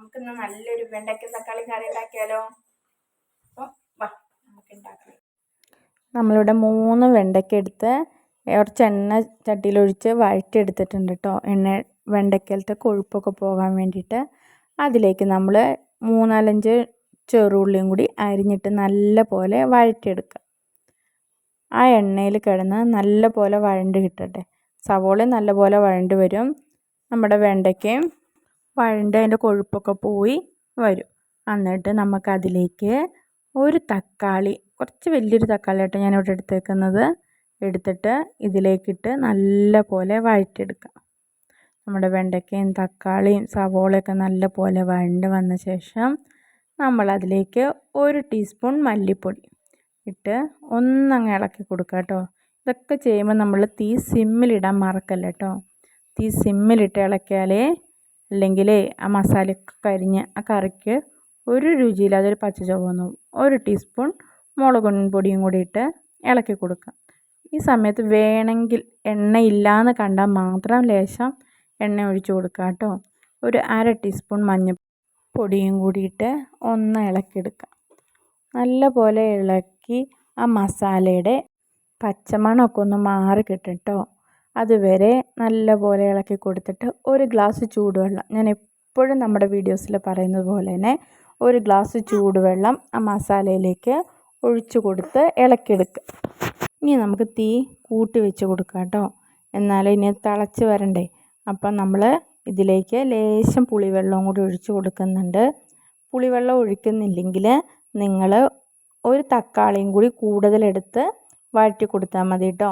നമുക്കിന്ന് നല്ലൊരു വെണ്ടയ്ക്ക തക്കാളി കറി ഉണ്ടാക്കിയാലോ? അപ്പോൾ വാ നമുക്ക് നമ്മളിവിടെ മൂന്ന് വെണ്ടയ്ക്ക എടുത്ത് കുറച്ച് എണ്ണ ചട്ടിയിലൊഴിച്ച് വഴറ്റിയെടുത്തിട്ടുണ്ട് കേട്ടോ എണ്ണ വെണ്ടയ്ക്കലത്തെ കൊഴുപ്പൊക്കെ പോകാൻ വേണ്ടിയിട്ട്. അതിലേക്ക് നമ്മൾ മൂന്നാലഞ്ച് ചെറുള്ളിയും കൂടി അരിഞ്ഞിട്ട് നല്ല പോലെ വഴറ്റിയെടുക്കുക ആ എണ്ണയിൽ കിടന്ന് നല്ല പോലെ വഴണ്ട് കിട്ടട്ടെ. സവോളയും നല്ല പോലെ വഴണ്ട് വരും. നമ്മുടെ വെണ്ടയ്ക്കയും വഴണ്ട് അതിന്റെ കൊഴുപ്പൊക്കെ പോയി വരും. എന്നിട്ട് നമുക്കതിലേക്ക് ഒരു തക്കാളി കുറച്ച് വലിയൊരു തക്കാളി ഞാൻ ഞാനിവിടെ എടുത്തേക്കുന്നത്. എടുത്തിട്ട് ഇതിലേക്കിട്ട് നല്ല പോലെ വഴറ്റിയെടുക്കാം. നമ്മുടെ വെണ്ടയ്ക്കയും തക്കാളിയും സവോളയൊക്കെ നല്ല പോലെ വഴണ്ട് വന്ന ശേഷം നമ്മളതിലേക്ക് ഒരു ടീസ്പൂൺ മല്ലിപ്പൊടി ഇട്ട് ഒന്നങ്ങ് ഇളക്കി കൊടുക്കുക കേട്ടോ. ഇതൊക്കെ ചെയ്യുമ്പോൾ നമ്മൾ തീ സിമ്മിലിടാൻ മറക്കല്ല കേട്ടോ തീ സിമ്മിലിട്ട് ഇളക്കിയാലേ അല്ലെങ്കിൽ ആ മസാലയൊക്കെ കരിഞ്ഞ് ആ കറിക്ക് ഒരു രുചിയില്ലാതെ ഒരു പച്ച ഒരു ടീസ്പൂൺ മുളക് പൊടിയും കൂടി ഇട്ട് ഇളക്കി കൊടുക്കുക. ഈ സമയത്ത് വേണമെങ്കിൽ എണ്ണ ഇല്ലയെന്ന് കണ്ടാൽ മാത്രം ലേശം എണ്ണ ഒഴിച്ച് കൊടുക്കുക കേട്ടോ. ഒരു അര ടീസ്പൂൺ മഞ്ഞൾപ്പൊടിയും കൂടിയിട്ട് ഒന്ന് ഇളക്കിയെടുക്കുക നല്ല പോലെ ഇളക്കി ആ മസാലയുടെ പച്ചമണമൊക്കെ ഒന്ന് മാറി കിട്ടും കേട്ടോ. അതുവരെ നല്ലപോലെ ഇളക്കി കൊടുത്തിട്ട് ഒരു ഗ്ലാസ് ചൂടുവെള്ളം. ഞാൻ എപ്പോഴും നമ്മുടെ വീഡിയോസിൽ പറയുന്നത് പോലെ തന്നെ ഒരു ഗ്ലാസ് ചൂടുവെള്ളം ആ മസാലയിലേക്ക് ഒഴിച്ചു കൊടുത്ത് ഇളക്കിയെടുക്കുക ഇനി നമുക്ക് തീ കൂട്ടി വെച്ച് കൊടുക്കാം കേട്ടോ. എന്നാലേ ഇനി തിളച്ച് വരണ്ടേ. അപ്പം നമ്മൾ ഇതിലേക്ക് ലേശം പുളിവെള്ളവും കൂടി ഒഴിച്ച് കൊടുക്കുന്നുണ്ട്. പുളിവെള്ളം ഒഴിക്കുന്നില്ലെങ്കിൽ നിങ്ങൾ ഒരു തക്കാളിയും കൂടി കൂടുതലെടുത്ത് വഴറ്റി കൊടുത്താൽ മതി കേട്ടോ.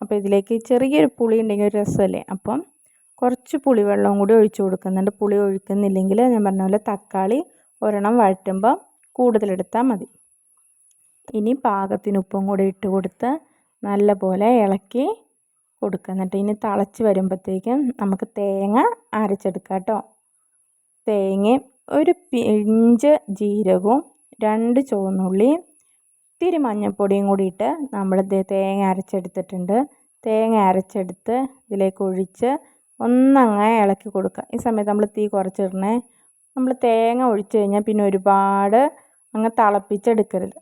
അപ്പോൾ ഇതിലേക്ക് ചെറിയൊരു പുളി ഉണ്ടെങ്കിൽ ഒരു രസമല്ലേ? അപ്പം കുറച്ച് പുളി പുളിവെള്ളവും കൂടി ഒഴിച്ച് കൊടുക്കുന്നുണ്ട്. പുളി ഒഴിക്കുന്നില്ലെങ്കിൽ ഞാൻ പറഞ്ഞ പോലെ തക്കാളി ഒരെണ്ണം വഴറ്റുമ്പോൾ കൂടുതലെടുത്താൽ മതി. ഇനി പാകത്തിന് ഉപ്പും കൂടി ഇട്ട് കൊടുത്ത് നല്ല പോലെ ഇളക്കി കൊടുക്കുക എന്നിട്ട് ഇനി തിളച്ച് വരുമ്പോഴത്തേക്കും നമുക്ക് തേങ്ങ അരച്ചെടുക്കാം കേട്ടോ. തേങ്ങയും ഒരു പിഞ്ച് ജീരകവും രണ്ട് ചുവന്നുള്ളിയും ഇത്തിരി മഞ്ഞൾപ്പൊടിയും കൂടി ഇട്ട് നമ്മൾ തേങ്ങ അരച്ചെടുത്തിട്ടുണ്ട്. തേങ്ങ അരച്ചെടുത്ത് ഇതിലേക്ക് ഒഴിച്ച് ഒന്നങ്ങനെ ഇളക്കി കൊടുക്കുക. ഈ സമയത്ത് നമ്മൾ തീ കുറച്ചിടണേ. നമ്മൾ തേങ്ങ ഒഴിച്ച് കഴിഞ്ഞാൽ പിന്നെ ഒരുപാട് അങ്ങ് തിളപ്പിച്ചെടുക്കരുത്.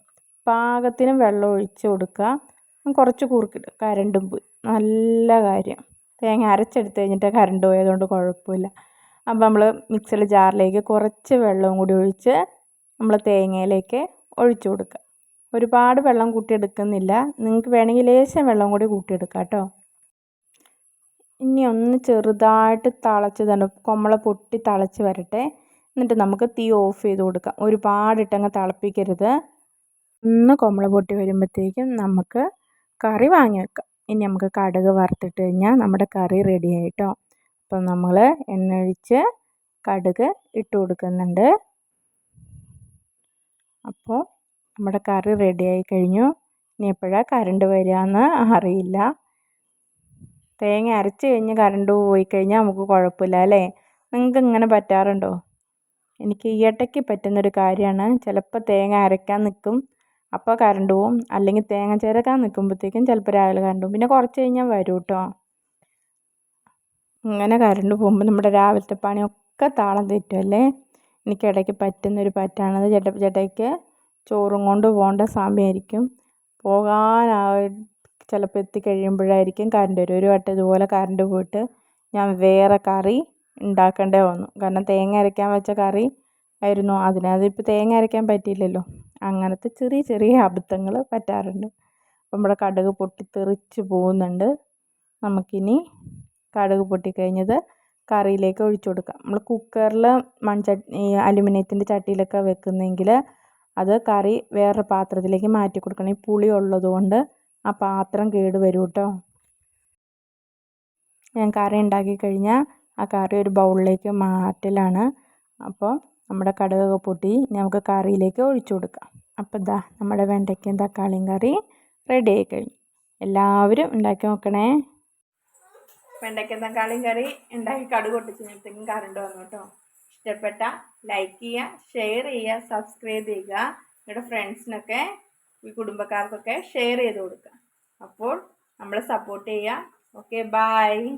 പാകത്തിന് വെള്ളം ഒഴിച്ച് കൊടുക്കുക. കുറച്ച് കുറുക്കിടും. കരണ്ടും പോയി. നല്ല കാര്യം. തേങ്ങ അരച്ചെടുത്ത് കഴിഞ്ഞിട്ട് കരണ്ട് പോയതുകൊണ്ട് കുഴപ്പമില്ല. അപ്പോൾ നമ്മൾ മിക്സിയുടെ ജാറിലേക്ക് കുറച്ച് വെള്ളവും കൂടി ഒഴിച്ച് നമ്മൾ തേങ്ങയിലേക്ക് ഒഴിച്ചു കൊടുക്കുക. ഒരുപാട് വെള്ളം കൂട്ടിയെടുക്കുന്നില്ല. നിങ്ങൾക്ക് വേണമെങ്കിൽ ലേശം വെള്ളം കൂടി കൂട്ടിയെടുക്കാം കേട്ടോ. ഇനി ഒന്ന് ചെറുതായിട്ട് തിളച്ച് തന്നെ കൊമ്മള പൊട്ടി തിളച്ച് വരട്ടെ. എന്നിട്ട് നമുക്ക് തീ ഓഫ് ചെയ്ത് കൊടുക്കാം. ഒരുപാടിട്ടങ്ങ് തിളപ്പിക്കരുത്. ഒന്ന് കൊമ്മള പൊട്ടി വരുമ്പോഴത്തേക്കും നമുക്ക് കറി വാങ്ങി വെക്കാം. ഇനി നമുക്ക് കടുക് വറുത്തിട്ട് കഴിഞ്ഞാൽ നമ്മുടെ കറി റെഡി ആയിട്ടോ അപ്പോൾ നമ്മൾ എണ്ണ ഒഴിച്ച് കടുക് ഇട്ട് കൊടുക്കുന്നുണ്ട്. അപ്പോൾ നമ്മുടെ കറി റെഡിയായി കഴിഞ്ഞു. ഇനി എപ്പോഴാണ് കറണ്ട് വരികയെന്ന് അറിയില്ല. തേങ്ങ അരച്ച് കഴിഞ്ഞ് കറണ്ട് പോയി കഴിഞ്ഞാൽ നമുക്ക് കുഴപ്പമില്ല അല്ലേ? നിങ്ങൾക്ക് ഇങ്ങനെ പറ്റാറുണ്ടോ? എനിക്ക് ഈ ഇടയ്ക്ക് പറ്റുന്നൊരു കാര്യമാണ്. ചിലപ്പോൾ തേങ്ങ അരയ്ക്കാൻ നിൽക്കും അപ്പോൾ കറണ്ട് പോവും. അല്ലെങ്കിൽ തേങ്ങ ചേരക്കാൻ നിൽക്കുമ്പോഴത്തേക്കും ചിലപ്പോൾ രാവിലെ കറണ്ട് പോവും. പിന്നെ കുറച്ച് കഴിഞ്ഞാൽ വരും കേട്ടോ ഇങ്ങനെ കറണ്ട് പോകുമ്പോൾ നമ്മുടെ രാവിലത്തെ പണിയൊക്കെ താളം തെറ്റുമല്ലേ എനിക്ക് ഇടയ്ക്ക് പറ്റുന്നൊരു പറ്റാണത് ചേട്ട ചേട്ടായിക്ക് ചോറും കൊണ്ട് പോകേണ്ട സമയമായിരിക്കും. പോകാൻ ചിലപ്പോൾ എത്തിക്കഴിയുമ്പോഴായിരിക്കും കറണ്ട് വരും. ഒരു വട്ടം ഇതുപോലെ കറണ്ട് പോയിട്ട് ഞാൻ വേറെ കറി ഉണ്ടാക്കേണ്ടി വന്നു. കാരണം തേങ്ങ അരയ്ക്കാൻ വെച്ച കറി ആയിരുന്നു. അതിനകത്ത് ഇപ്പോൾ തേങ്ങ അരയ്ക്കാൻ പറ്റിയില്ലല്ലോ. അങ്ങനത്തെ ചെറിയ ചെറിയ അബദ്ധങ്ങൾ പറ്റാറുണ്ട്. അപ്പം നമ്മുടെ കടുക് പൊട്ടിത്തെറിച്ച് പോകുന്നുണ്ട്. നമുക്കിനി കടുക് പൊട്ടിക്കഴിഞ്ഞത് കറിയിലേക്ക് ഒഴിച്ചു കൊടുക്കാം. നമ്മൾ കുക്കറിൽ മൺചട്ടി അലുമിനിയത്തിന്റെ ചട്ടിയിലൊക്കെ വെക്കുന്നെങ്കിൽ അത് കറി വേറൊരു പാത്രത്തിലേക്ക് മാറ്റി കൊടുക്കണം. ഈ പുളി ഉള്ളതുകൊണ്ട് ആ പാത്രം കേട് വരും കേട്ടോ ഞാൻ കറി ഉണ്ടാക്കി കഴിഞ്ഞാൽ ആ കറി ഒരു ബൗളിലേക്ക് മാറ്റലാണ്. അപ്പോൾ നമ്മുടെ കടുകൊക്കെ പൊട്ടി നമുക്ക് കറിയിലേക്ക് ഒഴിച്ചു കൊടുക്കാം. അപ്പോൾ ഇതാ നമ്മുടെ വെണ്ടയ്ക്കയും തക്കാളിയും കറി റെഡി ആയി കഴിഞ്ഞു. എല്ലാവരും ഉണ്ടാക്കി നോക്കണേ. വെണ്ടയ്ക്ക തക്കാളിയും കറി ഉണ്ടാക്കി കടുക് പൊട്ടിച്ചപ്പോഴത്തേക്കും കറണ്ട് വന്നു കേട്ടോ. ഇഷ്ടപ്പെട്ട ലൈക്ക് ചെയ്യുക ഷെയർ ചെയ്യുക സബ്സ്ക്രൈബ് ചെയ്യുക. നിങ്ങളുടെ ഫ്രണ്ട്സിനൊക്കെ ഈ കുടുംബക്കാർക്കൊക്കെ ഷെയർ ചെയ്ത് കൊടുക്കുക. അപ്പോൾ നമ്മളെ സപ്പോർട്ട് ചെയ്യുക. Okay bye